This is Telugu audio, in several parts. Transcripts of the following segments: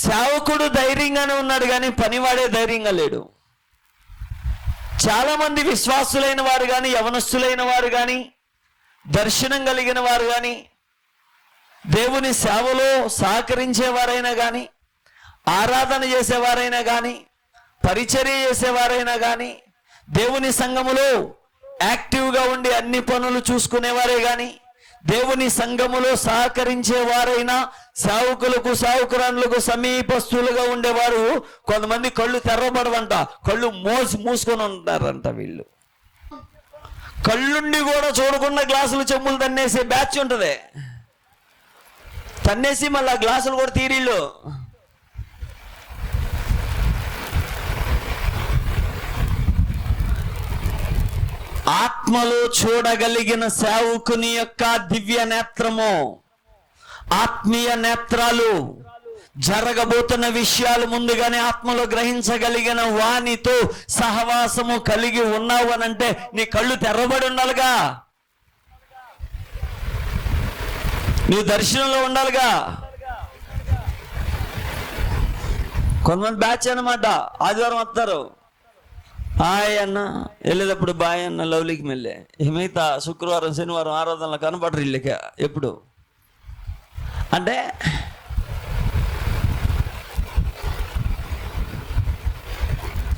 సేవకుడు ధైర్యంగానే ఉన్నాడు కానీ పనివాడే ధైర్యంగా లేడు. చాలా మంది విశ్వాసులైన వారు కానీ యవనస్తులైన వారు కానీ దర్శనం కలిగిన వారు కానీ దేవుని సేవలో సహకరించేవారైనా కానీ ఆరాధన చేసేవారైనా కానీ పరిచర్య చేసేవారైనా కానీ దేవుని సంఘములో యాక్టివ్గా ఉండి అన్ని పనులు చూసుకునేవారే కానీ దేవుని సంఘములో సహకరించేవారైనా సావుకులకు సావుకురాన్లకు సమీపస్తులుగా ఉండేవారు. కొంతమంది కళ్ళు తెరవబడవంట కళ్ళు మోసి మూసుకొని ఉంటారంట వీళ్ళు. కళ్ళుండి కూడా చూడకుండా గ్లాసులు చెమ్ములు తన్నేసే బ్యాచ్ ఉంటుంది. తన్నేసి మళ్ళీ ఆ గ్లాసులు కూడా తీరిళ్ళు ఆత్మలో చూడగలిగిన సేవకుని యొక్క దివ్య నేత్రము. ఆత్మీయ నేత్రాలు జరగబోతున్న విషయాలు ముందుగానే ఆత్మలో గ్రహించగలిగిన వానితో సహవాసము కలిగి ఉన్నావు అని అంటే నీ కళ్ళు తెరవబడి ఉండాలిగా. నీ దర్శనంలో ఉండాలిగా. కొంతమంది బ్యాచ్ అనమాట ఆదివారం వస్తారు. హాయ్ అన్న వెళ్ళేటప్పుడు బాయ్ అన్న లవ్లీకి మెల్లే. మిగతా శుక్రవారం శనివారం ఆరాధనలు కనబడరు ఇళ్ళక ఎప్పుడు? అంటే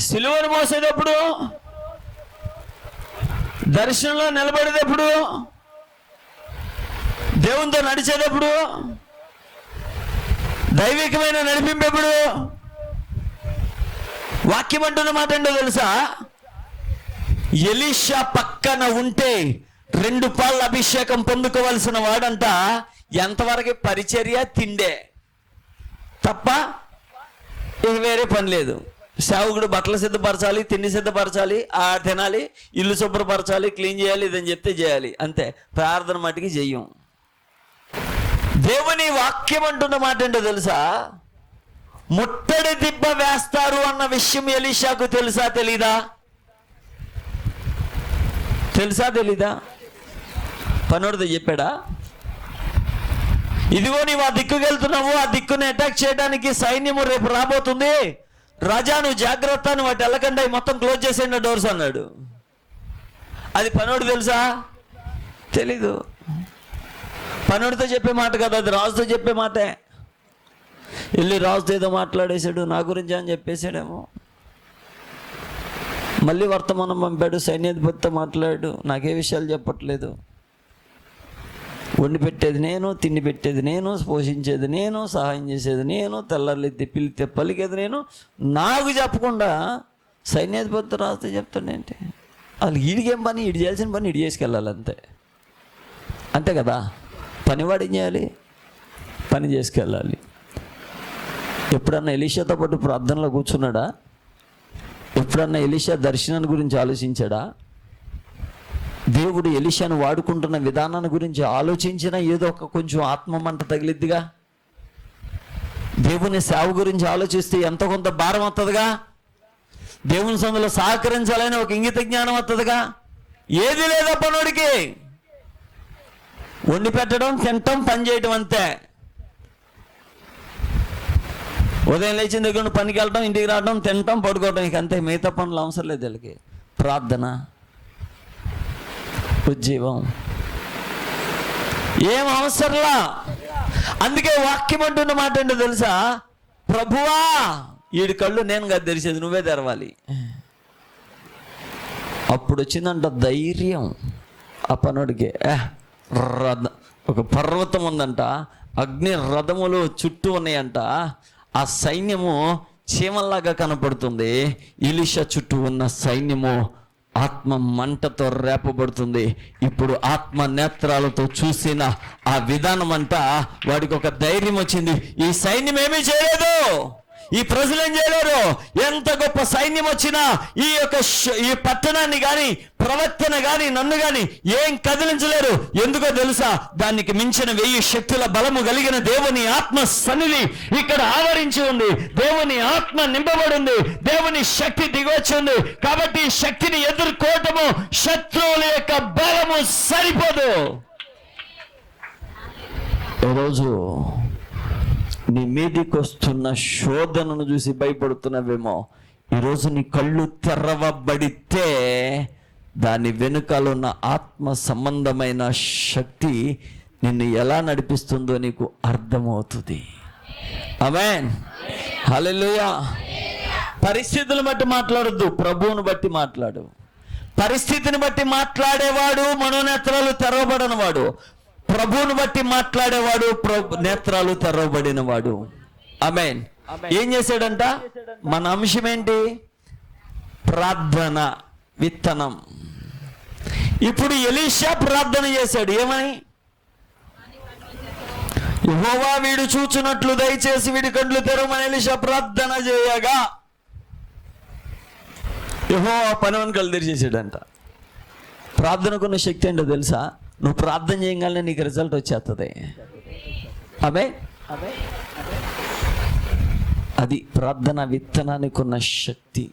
సిలువను మోసేటప్పుడు దర్శనంలో నిలబడేటప్పుడు దేవునితో నడిచేటప్పుడు దైవికమైన నడిపింపేప్పుడు వాక్యం అంటున్న మాట ఏంటో తెలుసా? ఎలీషా పక్కన ఉంటే రెండు పాళ్ళ అభిషేకం పొందుకోవలసిన వాడంతా ఎంతవరకు పరిచర్య తిండే? తప్ప ఇక వేరే పని లేదు. సేవకుడు బట్టలు సిద్ధపరచాలి తిండి సిద్ధపరచాలి ఆ తినాలి ఇల్లు శుభ్రపరచాలి క్లీన్ చేయాలి ఇదని చెప్తే చేయాలి. అంతే. ప్రార్థన మటుకి చెయ్యం దేవుని వాక్యం అంటున్న మాట ఏంటో తెలుసా? ముట్టడి దిబ్బ వేస్తారు అన్న విషయం ఎలీషాకు తెలుసా తెలీదా? తెలుసా తెలీదా? పనుడితో చెప్పాడా? ఇదిగో నీవు ఆ దిక్కుకి వెళ్తున్నావు ఆ దిక్కుని అటాక్ చేయడానికి సైన్యము రేపు రాబోతుంది. రాజా నువ్వు జాగ్రత్త నువ్వు అటు వెళ్ళకుండా మొత్తం క్లోజ్ చేసేయండి డోర్స్ అన్నాడు. అది పనోడు తెలుసా? తెలీదు. పనుడితో చెప్పే మాట కదా అది రాజుతో చెప్పే మాటే. వెళ్ళి రాజుతో ఏదో మాట్లాడేశాడు నా గురించి అని చెప్పేశాడేమో. మళ్ళీ వర్తమానం పంపాడు సైన్యాధిపతితో మాట్లాడాడు నాకే విషయాలు చెప్పట్లేదు. వండి పెట్టేది నేను తిండి పెట్టేది నేను పోషించేది నేను సహాయం చేసేది నేను తెల్లర్లు పిలితే పలికేది నేను. నాకు చెప్పకుండా సైన్యాధిపతి రాస్తే చెప్తాడేంటి అసలు ఈడికేం పని? ఇడి చేయాల్సిన పని ఇడి చేసుకెళ్ళాలి అంతే. అంతే కదా? పనివాడు ఏం చేయాలి? పని చేసుకెళ్ళాలి. ఎప్పుడన్నా ఎలీషాతో పాటు ప్రార్థనలో కూర్చున్నాడా? ఎప్పుడన్నా ఎలీషా దర్శనాన్ని గురించి ఆలోచించాడా? దేవుడు ఎలిషాను వాడుకుంటున్న విధానాన్ని గురించి ఆలోచించినా ఏదో ఒక కొంచెం ఆత్మ మంట తగిలిద్దిగా? దేవుని సేవ గురించి ఆలోచిస్తే ఎంత కొంత భారం వస్తుందిగా దేవుని సందులో సహకరించాలని ఒక ఇంగిత జ్ఞానం వస్తుందిగా ఏది లేదా పనుడికి. వండి పెట్టడం తినటం పని చేయటం అంతే. ఉదయం లేచిన దగ్గర పనికి వెళ్ళటం ఇంటికి రావడం తినటం పడుకోవడం ఇక అంతే. మిగతా పనులు అవసరం లేదు వీళ్ళకి. ప్రార్థన. ఉజ్జీవం. ఏం అవసరంలా? అందుకే వాక్యం అంటున్న మాట ఏంటో తెలుసా? ప్రభువా! వీడి కళ్ళు నేను కాదు తెరిచేది నువ్వే తెరవాలి. అప్పుడు వచ్చిందంట ధైర్యం. ఆ పనుడికి రథ ఒక పర్వతం ఉందంట అగ్ని రథములు చుట్టూ ఉన్నాయంట. ఆ సైన్యము చీమల్లాగా కనపడుతుంది. ఇలిష చుట్టూ ఉన్న సైన్యము ఆత్మ మంటతో రేపబడుతుంది. ఇప్పుడు ఆత్మ నేత్రాలతో చూసిన ఆ విధానం అంతా వాడికి ఒక ధైర్యం వచ్చింది. ఈ సైన్యం ఏమీ చేయలేదు. ఈ ప్రజలు ఏం చేయలేరు ఎంత గొప్ప సైన్యం వచ్చినా ఈ యొక్క ఈ పట్టణాన్ని కానీ ప్రవర్తన కానీ నన్ను కానీ ఏం కదిలించలేరు. ఎందుకో తెలుసా? దానికి మించిన వెయ్యి శక్తుల బలము కలిగిన దేవుని ఆత్మ సన్నిధి ఇక్కడ ఆవరించి ఉంది. దేవుని ఆత్మ నింపబడి ఉంది దేవుని శక్తి దిగొచ్చి ఉంది కాబట్టి శక్తిని ఎదుర్కోవటము శత్రువుల యొక్క బలము సరిపోదు. ఈరోజు నీ మీదికి వస్తున్న శోధనను చూసి భయపడుతున్నవేమో ఈరోజు నీ కళ్ళు తెరవబడితే దాని వెనుకాల ఉన్న ఆత్మ సంబంధమైన శక్తి నిన్ను ఎలా నడిపిస్తుందో నీకు అర్థమవుతుంది. అమెన్ హలెలుయా పరిస్థితులు బట్టి మాట్లాడొద్దు ప్రభువుని బట్టి మాట్లాడు. పరిస్థితిని బట్టి మాట్లాడేవాడు మనోనేత్రాలు తెరవబడనివాడు. ప్రభువుని బట్టి మాట్లాడేవాడు ప్రభు నేత్రాలు తెరవబడిన వాడు అమెన్ ఏం చేశాడంట? మన అంశం ఏంటి? ప్రార్థన విత్తనం. ఇప్పుడు ఎలీషా ప్రార్థన చేశాడు. ఏమని? యెహోవా వీడు చూచున్నట్లు దయచేసి వీడి కండ్లు తెరవమని ఎలీషా ప్రార్థన చేయగా యెహోవా పని కళ్ళు తెరిచేసాడంట ప్రార్థనకున్న శక్తి ఏంటో తెలుసా? నువ్వు ప్రార్థన చేయగానే నీకు రిజల్ట్ వచ్చేస్తుంది అబే అది ప్రార్థన విత్తనానికి ఉన్న శక్తి.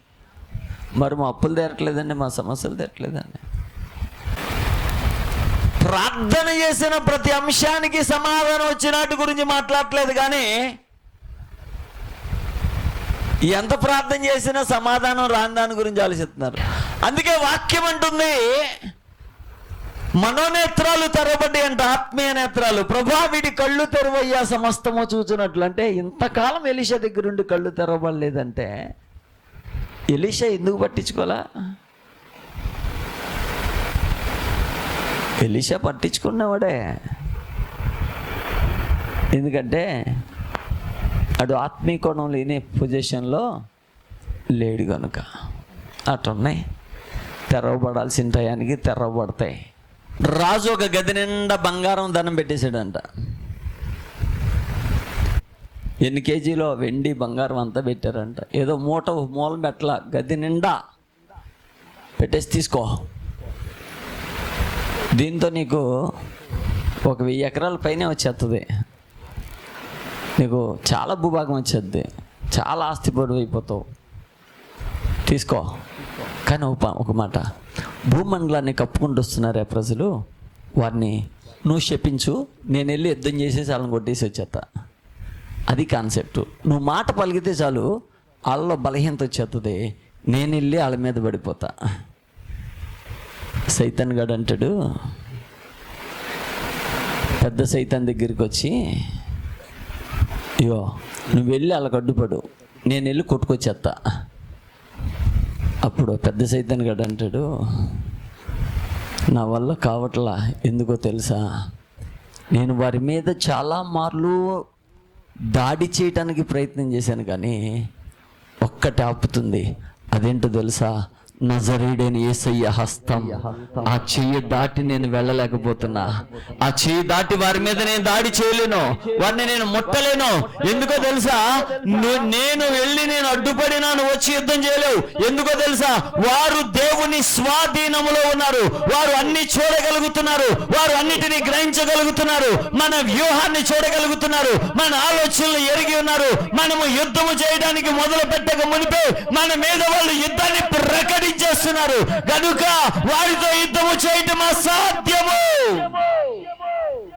మరి మా అప్పులు తీరట్లేదండి మా సమస్యలు తీరట్లేదండి. ప్రార్థన చేసిన ప్రతి అంశానికి సమాధానం వచ్చినట్టు గురించి మాట్లాడట్లేదు కానీ ఎంత ప్రార్థన చేసినా సమాధానం రాని దాని గురించి ఆలోచిస్తున్నారు. అందుకే వాక్యం అంటుంది మనోనేత్రాలు తెరవబడి అంటే ఆత్మీయ నేత్రాలు. ప్రభా వీడి కళ్ళు తెరవయ్యా సమస్తము చూచినట్లు. అంటే ఇంతకాలం ఎలిషా దగ్గరుండి కళ్ళు తెరవబడలేదంటే ఎలిషా ఎందుకు పట్టించుకోలా ఎలిషా పట్టించుకున్నవాడే. ఎందుకంటే అటు ఆత్మీయ కోణం లేని పొజిషన్లో లేడు కనుక అటున్నాయి. తెరవబడాల్సిన టయానికి తెరవబడతాయి. రాజు ఒక గది నిండా బంగారం దనం పెట్టేశాడంట. ఎన్ని కేజీలో వెండి బంగారం అంతా పెట్టారంట. ఏదో మూట మూలం పెట్టల గది నిండా పెట్టేసి తీసుకో. దీంతో నీకు ఒక వెయ్యి ఎకరాల పైనే వచ్చేస్తుంది నీకు చాలా భూభాగం వచ్చేది చాలా ఆస్తి పొడవు అయిపోతావు తీసుకో కానీ ఒక మాట. భూమండలాన్ని కప్పుకుంటూ వస్తున్నారే ప్రజలు. వారిని నువ్వు శపించు నేను వెళ్ళి యుద్ధం చేసేసి వాళ్ళని కొట్టేసి వచ్చేస్తా అది కాన్సెప్ట్. నువ్వు మాట పలికితే చాలు వాళ్ళలో బలహీనత వచ్చేస్తుంది నేను వెళ్ళి వాళ్ళ మీద పడిపోతా. సైతన్ గడు అంటాడు పెద్ద సైతాన్ దగ్గరికి వచ్చి అయ్యో నువ్వు వెళ్ళి వాళ్ళకి అడ్డుపడు. నేను వెళ్ళి కొట్టుకొచ్చేస్తా అప్పుడు పెద్ద సైతన్ గడు అంటాడు నా వల్ల కావట్లా ఎందుకో తెలుసా? నేను వారి మీద చాలా మార్లు దాడి చేయటానికి ప్రయత్నం చేశాను కానీ ఒక్కటి ఆపుతుంది. అదేంటో తెలుసా? నజరీడైన ఏసయ్య హస్తం. ఆ చెయ్యి దాటి నేను వెళ్ళలేకపోతున్నా. ఆ చెయ్యి దాటి వారి మీద నేను దాడి చేయలేను. వారిని నేను ముట్టలేను. ఎందుకో తెలుసా? నేను వెళ్ళి నేను అడ్డుపడినాను. వచ్చి యుద్ధం చేయలేవు. ఎందుకో తెలుసా? వారు దేవుని స్వాధీనములో ఉన్నారు. వారు అన్ని చూడగలుగుతున్నారు. వారు అన్నిటినీ గ్రహించగలుగుతున్నారు. మన వ్యూహాన్ని చూడగలుగుతున్నారు. మన ఆలోచనలు ఎరిగి ఉన్నారు. మనము యుద్ధము చేయడానికి మొదలు పెట్టక మునిపే మన మీద వాళ్ళు యుద్ధాన్ని చేస్తున్నారు. కనుక వారితో యుద్ధము చేయటం అసాధ్యము.